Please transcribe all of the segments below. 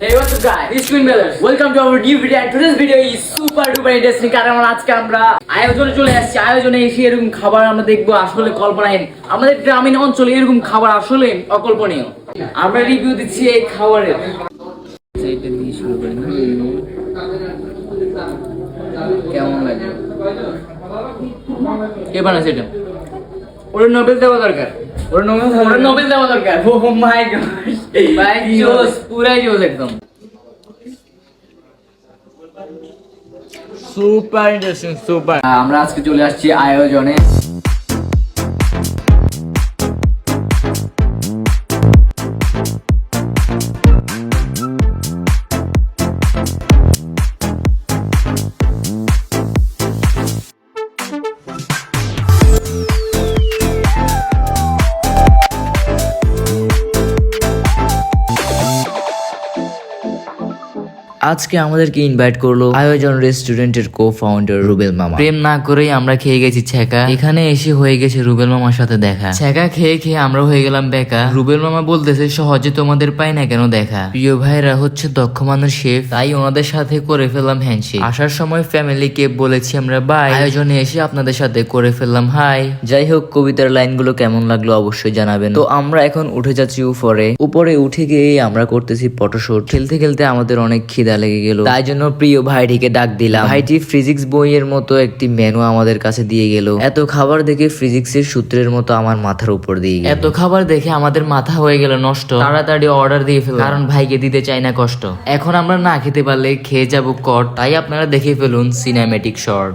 Hey, what's up guys? It's Queen Brothers. Welcome to our new video and today's video is super duper interesting কারণ আজকে আমরা আয়োজনে চলে আসছি। আয়োজনে এসে এরকম খাবার আমরা দেখব আসলে কল্পনাহীন আমাদের গ্রামীণ অঞ্চলে এরকম খাবার আসলে অকল্পনীয়। আমরা রিভিউ দিচ্ছি এই খাবারের। এইটা দিয়ে শুরু করি না। কেমন লাগে? কে বানাইছে এটা? ওর নোবেল দেওয়া দরকার। ওর নোবেল ওর নোবেল দেওয়া দরকার। ও মাই গড ভাই जोश পুরাই জোস একদম। সুপার ইন্টারেস্টিং সুপার আমরা আজকে চলে আসছি আয়োজনে। আজকে আমাদেরকে ইনভাইট করল আয়োজন রেস্টুরেন্টের কো ফাউন্ডার রুবেল মামা। প্রেম না করেই আমরা খেয়ে গেছি ছেকা এখানে এসে হয়ে গেছে রুবেল মামার সাথে দেখা। ছেকা খেয়ে খেয়ে আমরা হয়ে গেলাম বেকা। রুবেল মামা বলতেছে সহজে তোমাদের পাই না কেন দেখা? প্রিয় ভাইরা হচ্ছে দক্ষ মানুষ শেফ। তাই ওনাদের সাথে করে ফেললাম হ্যান্ডশেক আসার সময় ফ্যামিলিকে বলেছি আমরা বাই। আয়োজনে এসে আপনাদের সাথে করে ফেললাম হাই। যাই হোক কবিতার লাইনগুলো কেমন লাগল অবশ্যই জানাবেন। তো আমরা এখন উঠে যাচ্ছি উপরে। উপরে উঠে গিয়ে আমরা করতেছি ফটোশুট খেলতে খেলতে আমাদের অনেক খিদা লেগে গেল। তাই জন্য প্রিয় ভাইটিকে ডাক দিলাম। ভাইটি ফিজিক্স বইয়ের মতো একটি মেনু আমাদের কাছে দিয়ে গেল। এত খাবার দেখে ফিজিক্সের সূত্রের মতো আমার মাথার উপর দিয়ে এত খাবার দেখে আমাদের মাথা হয়ে গেল নষ্ট। তাড়াতাড়ি অর্ডার দিয়ে ফেলো। কারণ ভাইকে দিতে চাই না কষ্ট। এখন আমরা না খেতে পারলে খেয়ে যাব কট তাই আপনারা দেখে ফেলুন সিনেমেটিক শর্ট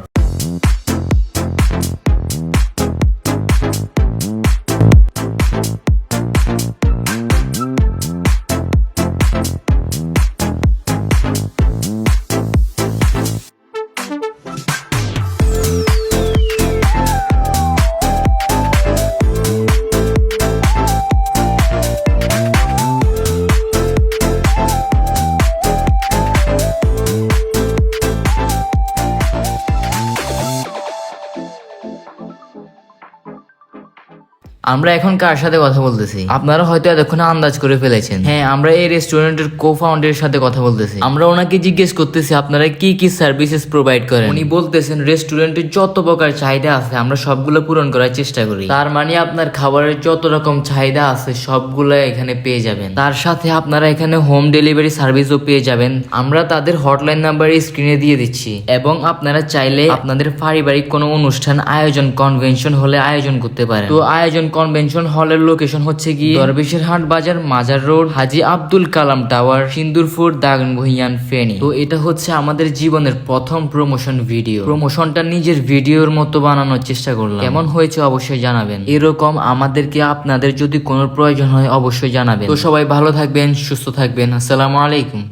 আমরা এখন কার সাথে কথা বলতেছি? আপনারা হয়তো এতক্ষণে আন্দাজ করে ফেলেছেন। হ্যাঁ আমরা এই রেস্টুরেন্টের কো ফাউন্ডারের সাথে কথা বলতেছি। আমরা ওনাকে জিজ্ঞেস করতেছি আপনারা কি কি সার্ভিসেস প্রোভাইড করেন? উনি বলতেছেন রেস্টুরেন্টের যত প্রকার চাহিদা আছে আমরা সবগুলো পূরণ করার চেষ্টা করি। তার মানে আপনার খাবারের যত রকম চাহিদা আছে সবগুলো এখানে পেয়ে যাবেন। তার সাথে আপনারা এখানে হোম ডেলিভারি সার্ভিসও পেয়ে যাবেন। আমরা তাদের হটলাইন নাম্বার স্ক্রিনে দিয়ে দিচ্ছি। এবং আপনারা চাইলে আপনাদের পারিবারিক কোনো অনুষ্ঠান আয়োজন কনভেনশন হলে আয়োজন করতে পারেন। তো আয়োজন কনভেনশন হলের লোকেশন হচ্ছে কি দরবেশের হাট বাজার, মাজার রোড, হাজি আব্দুল কালাম টাওয়ার সিন্দুরপুর দাগন ভুইয়ান ফেনী। তো এটা হচ্ছে আমাদের জীবনের প্রথম প্রমোশন ভিডিও প্রমোশনটা নিজের ভিডিওর মতো বানানোর চেষ্টা করলাম। কেমন হয়েছে অবশ্যই জানাবেন। এরকম আমাদেরকে আপনাদের যদি কোনো প্রয়োজন হয় অবশ্যই জানাবেন। তো সবাই ভালো থাকবেন, সুস্থ থাকবেন। আসসালামু আলাইকুম।